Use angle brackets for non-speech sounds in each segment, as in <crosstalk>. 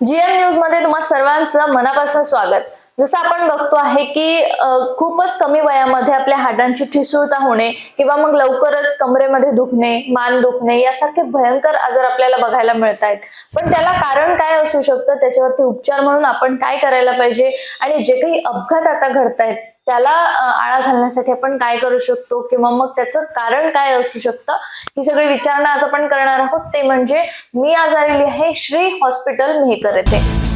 GM न्यूजमध्ये तुम्हा सर्वांचं मनापासून स्वागत. जसं आपण बघतो आहे की खूपच कमी वयामध्ये आपल्या हाडांची ठिसूळता होणे किंवा मग लवकरच कमरेमध्ये दुखणे मान दुखणे यासारखे भयंकर आजार आपल्याला बघायला मिळत आहेत पण त्याला कारण काय असू शकतं? त्याच्यावरती उपचार म्हणून आपण काय करायला पाहिजे? आणि जे काही अपघात आता घडतायत त्याला आळा घालण्यासाठी आपण काय करू शकतो? किंवा मग त्याचं कारण काय असू शकतं? ही सगळी विचारणा आज आपण करणार आहोत. ते म्हणजे मी आज आलेली आहे श्री हॉस्पिटल मेहकर येथे.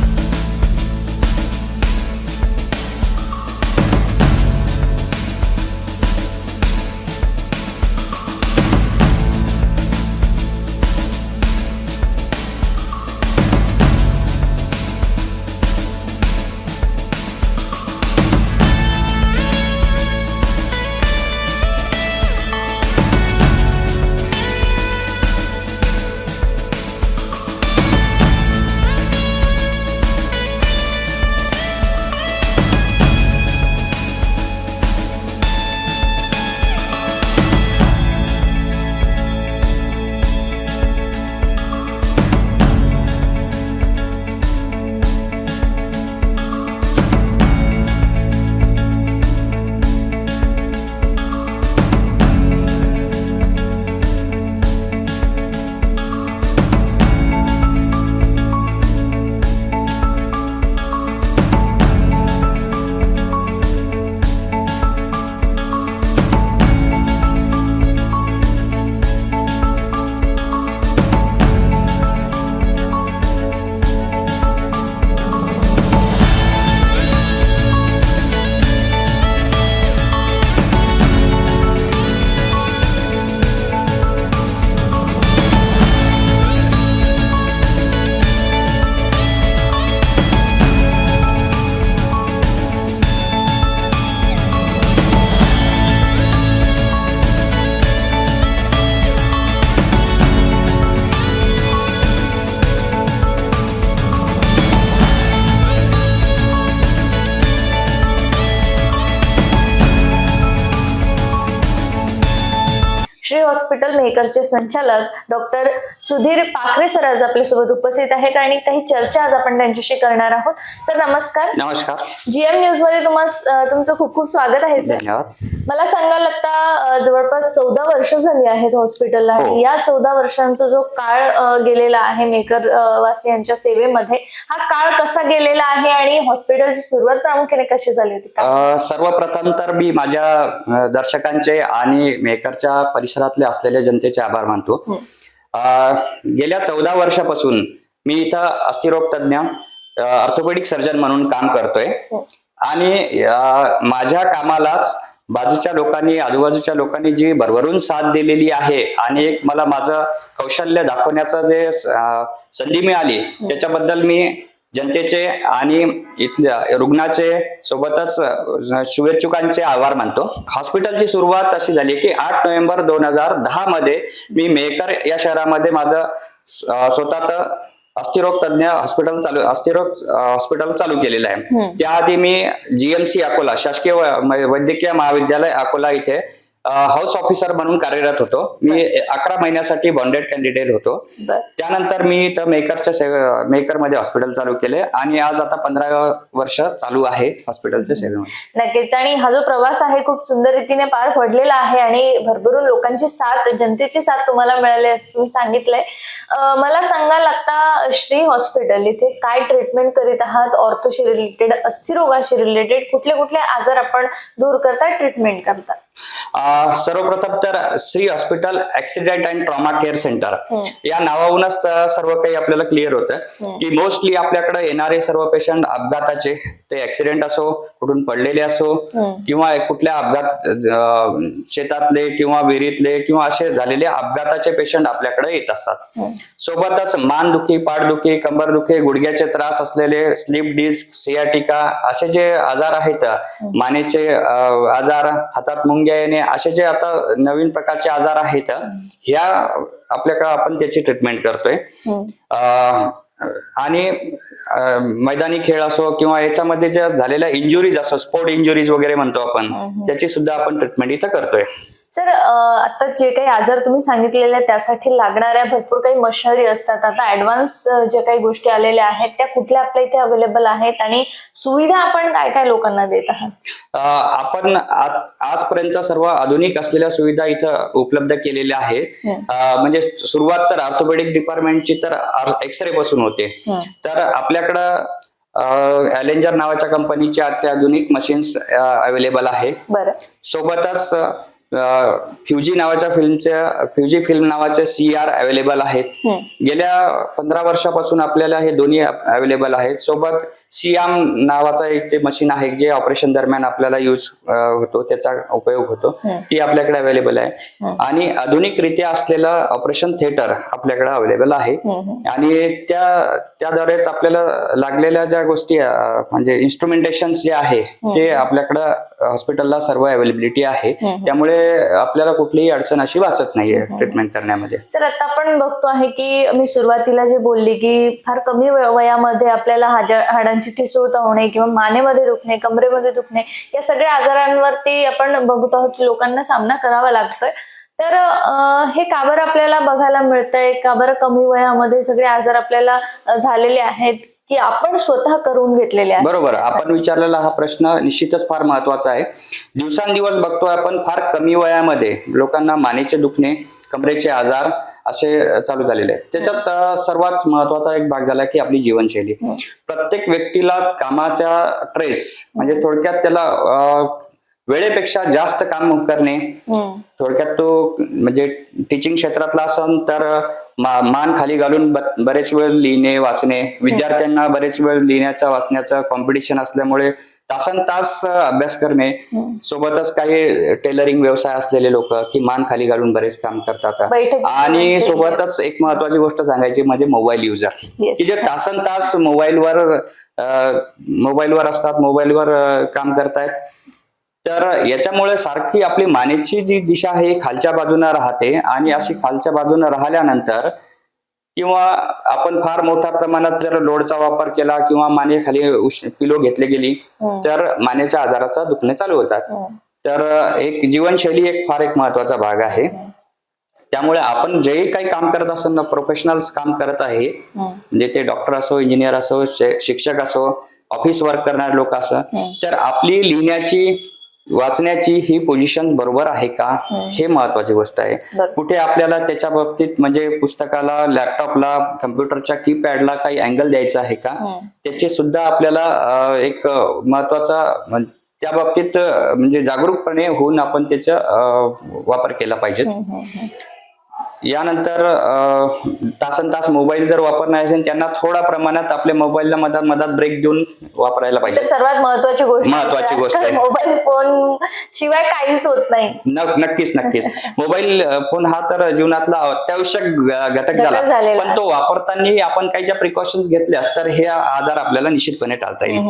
हॉस्पिटल मेहकरचे संचालक डॉक्टर सुधीर पाखरे सर आज आपल्यासोबत उपस्थित आहेत आणि काही चर्चा आज आपण त्यांच्याशी करणार आहोत. सर नमस्कार. नमस्कार. जीएम न्यूजमध्ये तुम्हाला तुमचं खूप खूप स्वागत आहे सर मला सांगाल आता जवळपास चौदा वर्ष झाली आहेत हॉस्पिटलला हो. आणि या चौदा वर्षांचा जो काळ गेलेला आहे मेकर वासियांच्या सेवेमध्ये हा काळ कसा गेलेला आहे आणि हॉस्पिटलची सुरुवात प्रामुख्याने कशी झाली होती? सर्वप्रथम तर मी माझ्या दर्शकांचे आणि मेकरच्या परिसरातले असलेल्या जनतेचे आभार मानतो. अ, गेल्या चौदा वर्षापासून मी इथं अस्थिरोग तज्ज्ञ ऑर्थोपेडिक सर्जन म्हणून काम करतोय. हो. आणि माझ्या कामालाच बाजूच्या लोकांनी आजूबाजूच्या लोकांनी जी भरभरून साथ दिलेली आहे आणि एक मला माझं कौशल्य दाखवण्याचं जे संधी मिळाली त्याच्याबद्दल मी जनतेचे आणि इथल्या रुग्णाचे सोबतच शुभेच्छुकांचे आभार मानतो. हॉस्पिटलची सुरुवात अशी झाली की आठ नोव्हेंबर दोन हजार दहा मध्ये मी मेकर या शहरामध्ये माझं स्वतःचं अस्थिरोग तज्ज्ञ हॉस्पिटल चालू अस्थिरोग हॉस्पिटल चालू केलेलं आहे. त्याआधी मी जीएमसी अकोला शासकीय वैद्यकीय महाविद्यालय अकोला इथे हाऊस ऑफिसर म्हणून कार्यरत होतो. मी अकरा महिन्यासाठी बॉन्डेड कॅन्डिडेट होतो. त्यानंतर मी इथं मेकरच्या सेवे मेकरमध्ये हॉस्पिटल चालू केले आणि आज आता पंधरा वर्ष चालू आहे हॉस्पिटलच्या सेवेमध्ये. नक्कीच. आणि हा जो प्रवास आहे खूप सुंदर रीतीने पार पडलेला आहे आणि भरभरून लोकांची साथ जनतेची साथ तुम्हाला मिळाली असं तुम्ही सांगितलंय. मला सांगाल आता श्री हॉस्पिटल इथे काय ट्रीटमेंट करीत आहात? ऑर्थोशी रिलेटेड अस्थिरोगाशी रिलेटेड कुठले कुठले आजार आपण दूर करता ट्रीटमेंट करता? अं, सर्वप्रथम तर Shri hospital accident and trauma care centre. या नावाहूनच सर्व काही आपल्याला क्लिअर होतं की मोस्टली आपल्याकडे येणारे सर्व पेशंट अपघाताचे ते ऍक्सिडेंट असो कुठून पडलेले असो किंवा कुठल्या अपघात शेतातले किंवा विहिरीतले किंवा असे झालेले अपघाताचे पेशंट आपल्याकडे येत असतात. सोबतच मानदुखी पाठदुखी कंबरदुखी गुडघ्याचे त्रास असलेले स्लिप डिस्क सियाटिका असे जे आजार आहेत मानेचे आजार हातात मुंग्या येणे असे जे आता नवीन प्रकारचे आजार आहेत ह्या आपल्याकडे आपण त्याची ट्रीटमेंट करतोय. अं, आणि मैदानी खेळ असो किंवा याच्यामध्ये ज्या झालेल्या इंजुरीज असो स्पोर्ट इंजुरीज वगैरे म्हणतो आपण त्याची सुद्धा आपण ट्रीटमेंट इथं करतोय. सर आता जे काही आजार तुम्ही सांगितलेले त्यासाठी लागणाऱ्या भरपूर काही मशिनरी असतात. आता ऍडव्हान्स जे काही गोष्टी आलेल्या आहेत त्या कुठल्या आपल्या इथे अवेलेबल आहेत आणि सुविधा आपण काय काय लोकांना देत आहात? आपण आजपर्यंत सर्व आधुनिक असलेल्या सुविधा इथं उपलब्ध केलेल्या आहेत. म्हणजे सुरुवात तर ऑर्थोपेडिक डिपार्टमेंटची तर एक्सरे पासून होते. तर आपल्याकडं अलेंजर नावाच्या कंपनीची अत्याधुनिक मशीन्स अवेलेबल आहे. बरं. सोबतच फ्युजी नावाच्या फिल्मच्या फ्युजी फिल्म नावाचे सी आर अवेलेबल आहेत. गेल्या पंधरा वर्षापासून आपल्याला हे दोन्ही अवेलेबल आहेत सोबत सियाम नावाचा एक जे मशीन आहे जे ऑपरेशन दरम्यान आपल्याला यूज होतो त्याचा उपयोग होतो. ती आपल्याकडे अवेलेबल आहे. आणि आधुनिकरित्या असलेलं ऑपरेशन थिएटर आपल्याकडे अवेलेबल आहे. आणि त्या त्याद्वारेच आपल्याला लागलेल्या ज्या गोष्टी म्हणजे इन्स्ट्रुमेंटेशन जे आहे ते आपल्याकडं हॉस्पिटलला सर्व अवेलेबिलिटी आहे. त्यामुळे आपल्याला कुठलीही अडचण अशी वाचत नाहीये ट्रीटमेंट करण्यामध्ये. सर आता आपण बघतो आहे की मी सुरुवातीला जे बोलली की फार कमी वय- वयामध्ये आपल्याला हाजा- हाडांची ठिसूळता होणे किंवा मानेमध्ये दुखणे कमरेमध्ये दुखणे या सगळ्या आजारांवरती आपण बघत आहोत की लोकांना सामना करावा लागतोय. तर हे का बरं आपल्याला बघायला मिळतंय? का बरं कमी वयामध्ये सगळे आजार आपल्याला झालेले आहेत की आपण स्वतः करून घेतलेले आहे बरोबर. आपण विचारलेला हा प्रश्न निश्चितच फार महत्त्वाचा आहे. दिवसांदिवस बघतोय आपण फार कमी वयामध्ये लोकांना मानेचे दुखणे कमरेचे आजार असे चालू झालेले आहे त्याच्यात अं, सर्वात महत्त्वाचा एक भाग झाला की आपली जीवनशैली. प्रत्येक व्यक्तीला कामाचा ट्रेस म्हणजे थोडक्यात त्याला वेळेपेक्षा जास्त काम करणे. हम्म. थोडक्यात तो म्हणजे टीचिंग क्षेत्रातला असन तर मा- मान खाली घालून बरेच वेळ लिहिणे वाचणे. विद्यार्थ्यांना बरेच वेळ लिहिण्याचा वाचण्याचं कॉम्पिटिशन असल्यामुळे तासन तास अभ्यास करणे. सोबतच काही टेलरिंग व्यवसाय असलेले लोक की मान खाली घालून बरेच काम करतात. आणि सोबतच एक महत्वाची गोष्ट सांगायची म्हणजे मोबाईल युजर. की जे तासन तास मोबाईलवर मोबाईलवर असतात मोबाईलवर काम करतायत. तर याच्यामुळे सारखी आपली मानेची जी दिशा आहे ही खालच्या बाजूनं राहते. आणि अशी खालच्या बाजूनं राहिल्यानंतर किंवा आपण फार मोठ्या प्रमाणात जर लोडचा वापर केला किंवा माने खाली पिलो घेतली गेली तर मानेच्या आजाराचा दुखणे चालू होतात. तर एक जीवनशैली एक फार एक महत्त्वाचा भाग आहे. त्यामुळे आपण जे काही काम करत असताना प्रोफेशनल्स काम करत आहे म्हणजे ते डॉक्टर असो इंजिनियर असो शिक्षक असो ऑफिस वर्क करणारे लोक असो तर आपली लिहिण्याची वाचण्याची ही पोझिशन बरोबर आहे का? हे महत्वाची गोष्ट आहे. कुठे आपल्याला त्याच्या बाबतीत म्हणजे पुस्तकाला लॅपटॉपला कम्प्युटरच्या कीपॅडला काही अँगल द्यायचा आहे का? त्याचे सुद्धा आपल्याला एक महत्त्वाचा त्या बाबतीत म्हणजे जागरूकपणे होऊन आपण त्याचा वापर केला पाहिजे. यानंतर तासन तास मोबाईल जर वापरणार असेल त्यांना थोडा प्रमाणात आपल्या मोबाईलला मधात मधात ब्रेक देऊन वापरायला तर पाहिजे. सर्वात महत्वाची गोष्ट महत्वाची गोष्ट आहे. मोबाईल फोन शिवाय काहीच होत नाही. नक्कीच नक्कीच. <laughs> मोबाईल फोन हा तर जीवनातला अत्यावश्यक घटक झाला. पण तो वापरताना आपण काही ज्या प्रिकॉशन्स घेतल्या तर हे आजार आपल्याला निश्चितपणे टाळता येईल.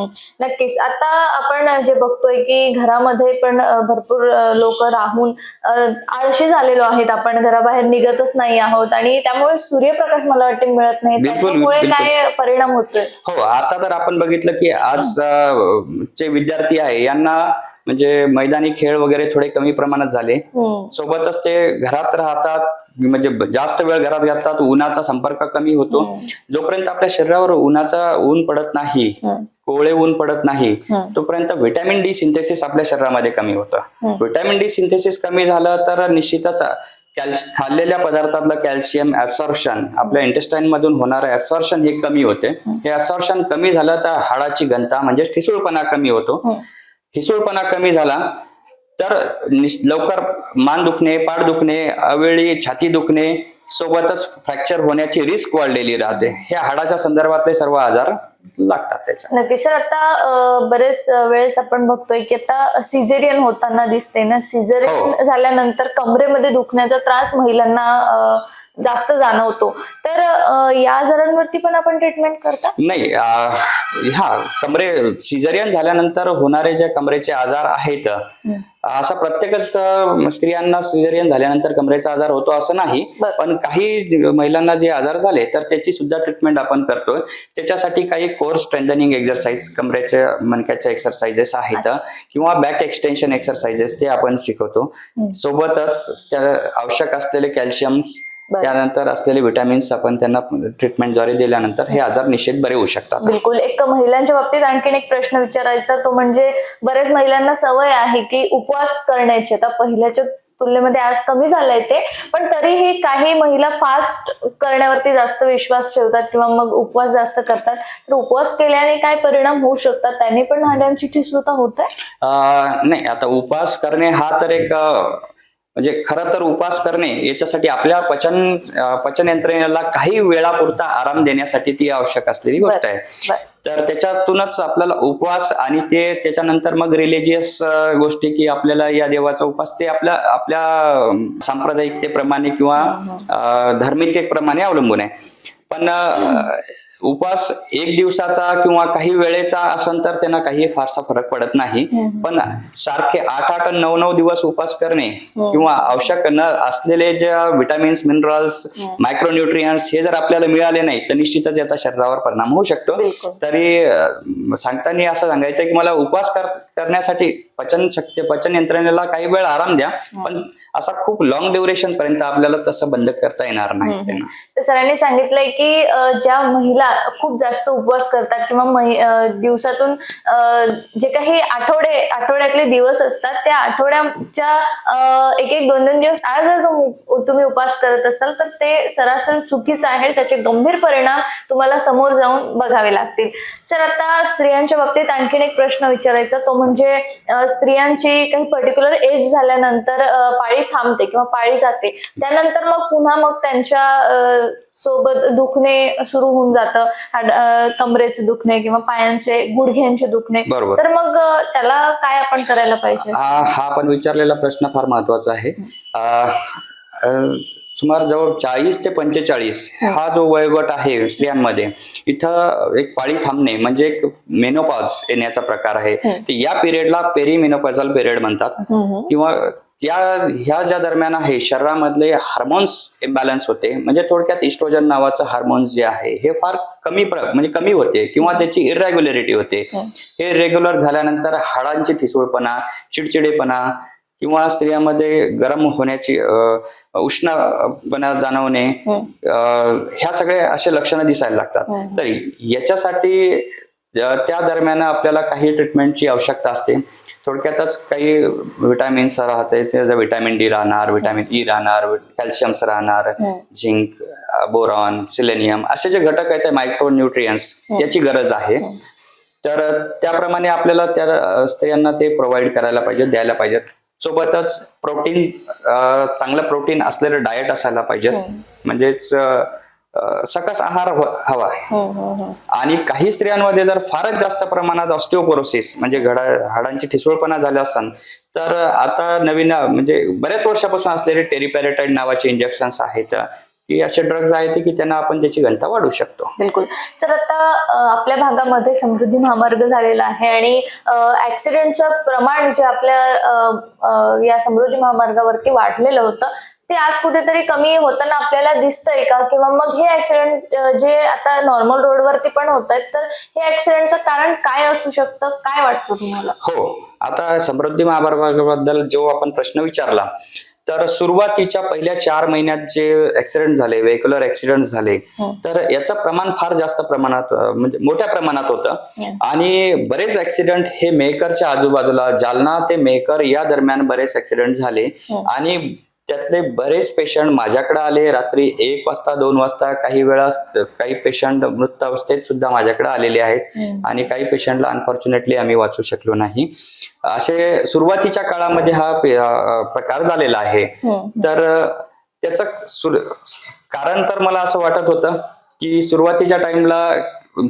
नक्कीच. आता आपण जे बघतोय की घरामध्ये पण भरपूर लोक राहून आळशी झालेलो आहेत आपण. घराबाहेर निघतच नाही आहोत आणि त्यामुळे सूर्यप्रकाश मला वाटते मिळत नाही बिलकुल, त्याच्यामुळे. काय परिणाम होतोय हो आता तर आपण बघितलं की आज चे विद्यार्थी आहे यांना म्हणजे मैदानी खेळ वगैरे थोडे कमी प्रमाणात झाले. सोबतच ते घरात राहतात म्हणजे जास्त वेळ घरात घालतात उन्हाचा संपर्क कमी होतो जोपर्यंत आपल्या शरीरावर उन्हाचा ऊन पडत नाही. कोवळे ऊन पडत नाही. तोपर्यंत व्हिटॅमिन डी सिंथेसिस आपल्या शरीरामध्ये कमी होतं. व्हिटॅमिन डी सिंथेसिस कमी झालं तर निश्चितच कॅल्श खाल्लेल्या पदार्थातलं कॅल्शियम ऍब्सॉर्प्शन आपल्या इंटेस्टाईन मधून होणारं ऍब्सॉर्प्शन हे कमी होते हे ऍब्सॉर्प्शन कमी झालं तर हाडाची घनता म्हणजे ठिसूळपणा कमी होतो हम्म. ठिसूळपणा कमी झाला तर लवकर मान दुखणे पाठ दुखणे अवेळी छाती दुखणे सोबतच फ्रॅक्चर होण्याची रिस्क वाढलेली राहते. हे हाडाच्या संदर्भातले सर्व आजार लागतात त्याच्या नक्की सर आता बरेच वेळेस आपण बघतोय की आता सिझेरियन होताना दिसते ना? हो. सिझेरियन झाल्यानंतर कमरेमध्ये दुखण्याचा त्रास महिलांना जास्त जाणवतो. तर या आजारांवरती पण आपण ट्रीटमेंट करता? नाही अं, हा कमरे सिझरियन झाल्यानंतर होणारे जे कमरेचे आजार आहेत असा प्रत्येकच स्त्रियांना सिझरियन झाल्यानंतर कमरेचा आजार होतो असं नाही. पण काही महिलांना जे आजार झाले तर त्याची सुद्धा ट्रीटमेंट आपण करतोय. त्याच्यासाठी काही कोर स्ट्रेंथनिंग एक्सरसाइज कमरेच्या मणक्याच्या एक्सरसाइजेस आहेत किंवा बॅक एक्सटेन्शन एक्सरसाइजेस ते आपण शिकवतो. सोबतच त्या आवश्यक असलेले कॅल्शियम्स बरं. त्यानंतर असलेले विटॅमिन्स आपण त्यांना ट्रीटमेंटद्वारे दिल्यानंतर हे आजार निश्चित बरे होऊ शकतात. बिलकुल. एक महिलांच्या बाबतीत आणखीन एक प्रश्न विचारायचा तो म्हणजे बऱ्याच महिलांना सवय आहे की उपवास करण्याची. आता पहिल्याच्या तुलनेमध्ये आज कमी झालंय ते पण तरीही काही महिला फास्ट करण्यावरती जास्त विश्वास ठेवतात किंवा मग उपवास जास्त करतात. तर उपवास केल्याने काय परिणाम होऊ शकतात? त्याने पण हाडांची ठिसूळता होत आहे? नाही आता उपवास करणे हा तर एक म्हणजे खरं तर उपवास करणे याच्यासाठी आपल्या पचन पचन यंत्रणेला काही वेळापुरता आराम देण्यासाठी ती आवश्यक असलेली गोष्ट आहे. तर त्याच्यातूनच आपल्याला उपवास आणि ते त्याच्यानंतर मग रिलिजियस गोष्टी की आपल्याला या देवाचा उपवास ते आपल्या आपल्या सांप्रदायिकतेप्रमाणे किंवा अं, धार्मिकतेप्रमाणे अवलंबून आहे. पण अं, उपवास एक दिवसाचा किंवा काही वेळेचा असेल तर त्यांना काही फारसा फरक पडत नाही. पण सारखे आठ आठ नऊ नऊ दिवस उपवास करणे किंवा आवश्यक न असलेले जे विटामिन्स मिनरल्स मायक्रोन्युट्रियन्स हे जर आपल्याला मिळाले नाही तर निश्चितच याचा शरीरावर परिणाम होऊ शकतो. तरी सांगताना असं सांगायचं की मला उपवास कर करण्यासाठी पचन शक्ती पचन यंत्रणेला काही वेळ आराम द्या पण असा खूप लॉंग ड्युरेशन पर्यंत आपल्याला तसं बंद करता येणार नाही सरांनी सांगितलंय की ज्या महिला खूप जास्त उपवास करतात किंवा दिवसातून जे काही आठवडे आठवड्यातले दिवस असतात त्या आठवड्याच्या एक एक दोन दोन दिवस आज जर तुम्ही उपवास करत असाल तर ते सरासरी चुकीचं आहे. त्याचे गंभीर परिणाम तुम्हाला समोर जाऊन बघावे लागतील. सर आता स्त्रियांच्या बाबतीत आणखीन एक प्रश्न विचारायचा. तो म्हणजे स्त्रियांची काही पर्टिक्युलर एज झाल्यानंतर पाळी थांबते किंवा पाळी जाते. त्यानंतर मग पुन्हा मग त्यांच्या सोबत दुखणे सुरू होऊन जातं. कमरेचे दुखणे किंवा पायांचे गुडघ्यांचे दुखणे. तर मग त्याला काय आपण करायला पाहिजे? हा हा आपण विचारलेला प्रश्न फार महत्त्वाचा आहे. सुमार जवळ चाळीस ते पंचेचाळीस हा. जो वयोगट आहे स्त्रियांमध्ये इथं एक पाळी थांबणे म्हणजे एक मेनोपॉज येण्याचा प्रकार आहे. तर या पिरियडला पेरीमेनोपॉझल पिरियड म्हणतात. किंवा त्या ह्या ज्या दरम्यान आहे शरीरामधले हार्मोन्स इम्बॅलन्स होते. म्हणजे थोडक्यात इस्ट्रोजन नावाचं हार्मोन्स जे आहे हे फार कमी प्र म्हणजे कमी होते किंवा त्याची इरेग्युलरिटी होते. हे. रेग्युलर झाल्यानंतर हाडांची ठिसूळपणा चिडचिडेपणा किंवा स्त्रियांमध्ये गरम होण्याची उष्णपणा जाणवणे अ, ह्या सगळ्या असे लक्षणं दिसायला लागतात. तर याच्यासाठी त्या दरम्यान आपल्याला काही ट्रीटमेंटची आवश्यकता असते. थोडक्यातच काही विटॅमिन्स राहते त्याचं विटॅमिन डी राहणार विटॅमिन ई राहणार कॅल्शियम्स राहणार झिंक बोरॉन सिलेनियम असे जे घटक आहेत ते मायक्रोन्युट्रियन्स याची गरज आहे. तर त्याप्रमाणे आपल्याला त्या स्त्रियांना ते प्रोव्हाइड करायला पाहिजे द्यायला पाहिजेत सोबतच प्रोटीन चांगलं प्रोटीन असलेलं डाएट असायला पाहिजे. म्हणजेच अ, अ, सकस आहार ह- हवा आहे. आणि काही स्त्रियांमध्ये जर फारच जास्त प्रमाणात ऑस्टिओपोरोसिस म्हणजे घडा हाडांची ठिसूळपणा झाला असेल तर आता नवीन म्हणजे बऱ्याच वर्षापासून असलेले टेरिपॅरेटाईड नावाचे इंजेक्शन्स आहेत. की असे ड्रग्ज आहेत की त्यांना आपण त्याची घनता वाढवू शकतो. बिलकुल. सर आता आपल्या भागामध्ये समृद्धी महामार्ग झालेला आहे आणि ऍक्सिडेंटचं प्रमाण जे आपल्या या समृद्धी महामार्गावरती वाढलेलं होतं ते आज कुठेतरी कमी होताना आपल्याला दिसतंय का? किंवा मग हे ऍक्सिडेंट जे आता नॉर्मल रोडवरती पण होत आहेत तर हे ऍक्सिडेंटचं कारण काय असू शकतं? काय वाटतं तुम्हाला? हो. आता समृद्धी महामार्गाबद्दल जो आपण प्रश्न विचारला तर सुरुवातीच्या पहिल्या चार महिन्यात जे ऍक्सिडेंट झाले व्हेक्युलर ऍक्सिडेंट झाले तर याचं प्रमाण फार जास्त प्रमाणात म्हणजे मोठ्या प्रमाणात होतं. आणि बरेच ऍक्सिडेंट हे मेहकरच्या आजूबाजूला जालना ते मेहकर या दरम्यान बरेच ऍक्सिडेंट झाले. आणि त्यातले बरेच पेशंट माझ्याकडे आले. रात्री एक वाजता दोन वाजता काही वेळा काही पेशंट मृत अवस्थेत सुद्धा माझ्याकडे आलेले आहेत. आणि काही पेशंटला अनफॉर्च्युनेटली आम्ही वाचू शकलो नाही. असे सुरुवातीच्या काळामध्ये हा प्रकार झालेला आहे. तर त्याचं कारण तर मला असं वाटत होतं की सुरुवातीच्या टाइमला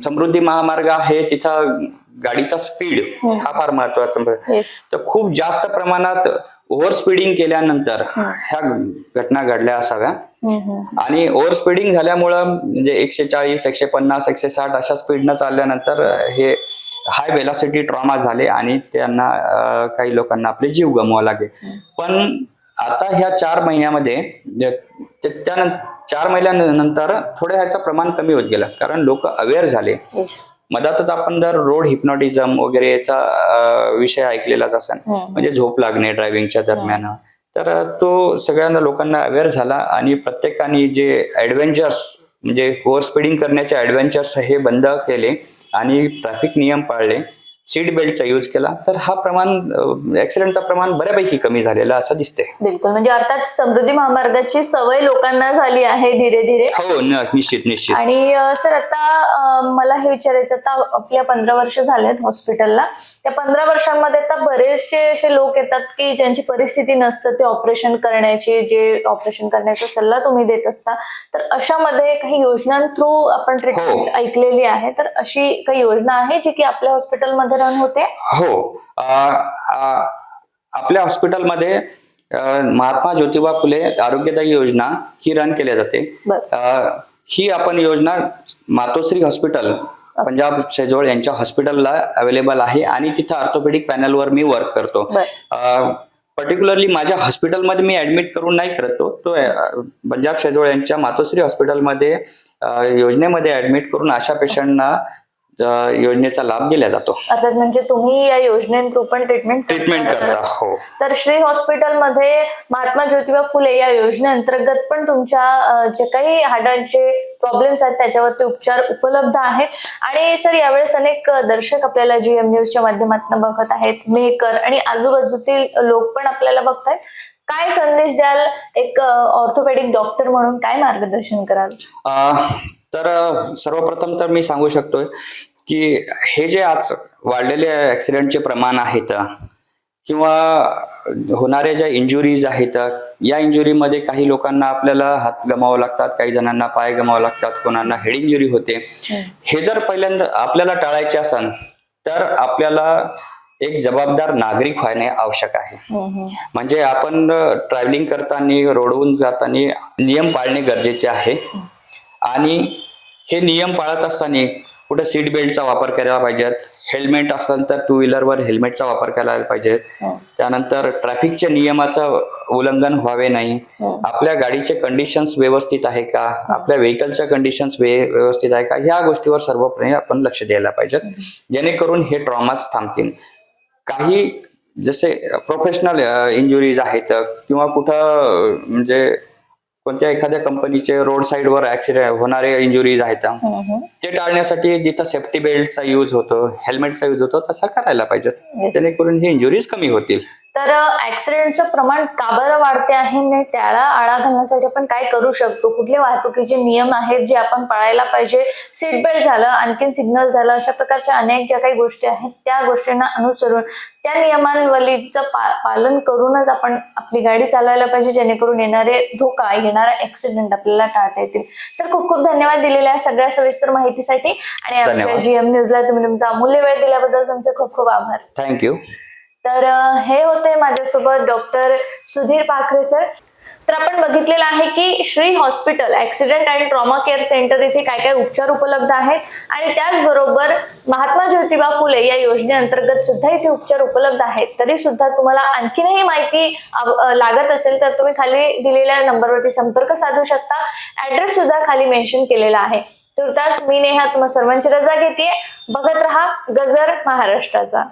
समृद्धी महामार्ग आहे. तिथं गाडीचा स्पीड हा. फार महत्त्वाचा. तर खूप जास्त प्रमाणात ओव्हर स्पीडिंग केल्यानंतर ह्या घटना घडल्या असाव्या. आणि ओव्हर स्पीडिंग झाल्यामुळं म्हणजे एकशे चाळीस एकशे पन्नास एकशे साठ अशा स्पीडनं चालल्यानंतर हे हाय वेलॉसिटी ट्रॉमा झाले आणि त्यांना काही लोकांना आपले जीव गमवावे लागले. पण आता ह्या चार महिन्यामध्ये त्यानंतर चार महिन्यानंतर थोडं ह्याचं प्रमाण कमी होत गेलं कारण लोक अवेअर झाले. मधातच आपण जर रोड हिप्नॉटिझम वगैरे याचा विषय ऐकलेलाच असेल हम्म. म्हणजे झोप लागणे ड्रायव्हिंगच्या दरम्यान तर तो सगळ्यांना लोकांना अवेअर झाला आणि प्रत्येकाने जे ऍडव्हेंचर्स म्हणजे ओव्हर स्पीडिंग करण्याचे ऍडव्हेंचर्स हे बंद केले आणि ट्रॅफिक नियम पाळले सीट बेल्टचा यूज केला तर हा प्रमाण ऍक्सिडेंटचा प्रमाण बऱ्यापैकी कमी झालेला असं दिसते बिलकुल. म्हणजे अर्थात समृद्धी महामार्गाची सवय लोकांना झाली आहे धीरे धीरे हो निश्चित निश्चित. आणि सर आता मला हे विचारायचं आता आपल्या पंधरा वर्ष झालेत हॉस्पिटलला. त्या पंधरा वर्षांमध्ये आता बरेचसे असे लोक येतात की ज्यांची परिस्थिती नसतं ते ऑपरेशन करण्याची जे ऑपरेशन करण्याचा सल्ला तुम्ही देत असता तर अशामध्ये काही योजना थ्रू आपण ट्रीटमेंट ऐकलेली आहे? तर अशी काही योजना आहे जी की आपल्या हॉस्पिटलमध्ये रन होते? हो. आपल्या हॉस्पिटलमध्ये महात्मा ज्योतिबा फुले आरोग्यदायी योजना ही रन केली जाते. ही आपण योजना मातोश्री हॉस्पिटल पंजाब शेजवळ यांच्या हॉस्पिटलला अवेलेबल आहे आणि तिथं ऑर्थोपेडिक पॅनलवर मी वर्क करतो. पर्टिक्युलरली माझ्या हॉस्पिटलमध्ये मी ऍडमिट करून नाही करत तो. पंजाब शेजवळ यांच्या मातोश्री हॉस्पिटलमध्ये योजनेमध्ये ऍडमिट करून अशा पेशंटना योजनेचा लाभ दिला जातो. अर्थात म्हणजे तुम्ही या योजने थ्रू पण ट्रीटमेंट ट्रीटमेंट करता हो. तर श्री हॉस्पिटलमध्ये महात्मा ज्योतिबा फुले या योजनेअंतर्गत पण तुमच्या जे काही हाडांचे प्रॉब्लेम्स आहेत त्याच्यावरती उपचार उपलब्ध आहेत. आणि सर यावेळेस अनेक दर्शक आपल्याला जी एम न्यूजच्या माध्यमातून बघत आहेत. मेहकर आणि आजूबाजूतील लोक पण आपल्याला बघतायत. काय संदेश द्याल एक ऑर्थोपेडिक डॉक्टर म्हणून काय मार्गदर्शन कराल? तर सर्वप्रथम तर मी सांगू शकतोय की हे जे आज वाढलेले ऍक्सिडेंटचे प्रमाण आहेत किंवा होणाऱ्या ज्या इंजुरीज आहेत या इंजुरीमध्ये काही लोकांना आपल्याला हात गमावं लागतात काही जणांना पाय गमावं लागतात कोणाला हेड इंजुरी होते. हे. जर पहिल्यांदा आपल्याला टाळायचे असेल तर आपल्याला एक जबाबदार नागरिक होणे आवश्यक आहे. म्हणजे आपण ट्रॅव्हलिंग करताना रोडवून जाताना नियम पाळणे गरजेचे आहे. आणि हे नियम पाळत असताना कुठे सीट बेल्टचा वापर करायला पाहिजेत हेल्मेट असेल तर टू व्हीलरवर हेल्मेटचा वापर करायला पाहिजे. त्यानंतर ट्रॅफिकच्या नियमाचं उल्लंघन व्हावे नाही. आपल्या गाडीचे कंडिशन्स व्यवस्थित आहे का? आपल्या व्हेकलच्या कंडिशन्स व्यवस्थित आहे का? ह्या गोष्टीवर सर्वप्रथम आपण लक्ष द्यायला पाहिजेत जेणेकरून हे ट्रॉमास थांबतील. काही जसे प्रोफेशनल इंजुरीज आहेत किंवा कुठं म्हणजे कोणत्या एखाद्या कंपनीचे रोड साईडवर ऍक्सिडेंट होणारे इंजुरीज आहेत. ते टाळण्यासाठी जिथं सेफ्टी बेल्टचा यूज होतो हेल्मेटचा यूज होतो तसा करायला पाहिजे जेणेकरून हे इंजुरीज कमी होतील. तर ऍक्सिडेंटचं प्रमाण का बरं वाढते आहे? आणि त्याला आळा घालण्यासाठी आपण काय करू शकतो? कुठले वाहतुकीचे नियम आहेत जे आपण पाळायला पाहिजे? सीट बेल्ट झालं आणखीन सिग्नल झालं अशा प्रकारच्या अनेक ज्या काही गोष्टी आहेत त्या गोष्टींना अनुसरून त्या नियमावलीचं पा- पालन करूनच आपण आपली गाडी चालवायला पाहिजे जेणेकरून येणारे धोका येणारा ऍक्सिडेंट आपल्याला टाळता येतील. सर खूप खूप धन्यवाद दिलेल्या सगळ्या सविस्तर माहितीसाठी. आणि धन्यवाद. जीएम न्यूजला तुम्ही तुमचा अमूल्य वेळ दिल्याबद्दल तुमचे खूप खूप आभार. थँक्यू तर हे होते माझ्यासोबत डॉक्टर सुधीर पाखरे सर. तर आपण बघितलेलं आहे की श्री हॉस्पिटल ऍक्सिडेंट आणि ट्रॉमा केअर सेंटर इथे काय काय उपचार उपलब्ध आहेत आणि त्याचबरोबर महात्मा ज्योतिबा फुले या योजनेअंतर्गत सुद्धा इथे उपचार उपलब्ध आहेत. तरी सुद्धा तुम्हाला आणखीनही माहिती लागत असेल तर तुम्ही खाली दिलेल्या नंबरवरती संपर्क साधू शकता. ऍड्रेस सुद्धा खाली मेन्शन केलेला आहे. तुर्तास मी नेहा तुम्हा सर्वांची रजा घेते बघत राहा गजर महाराष्ट्राचा.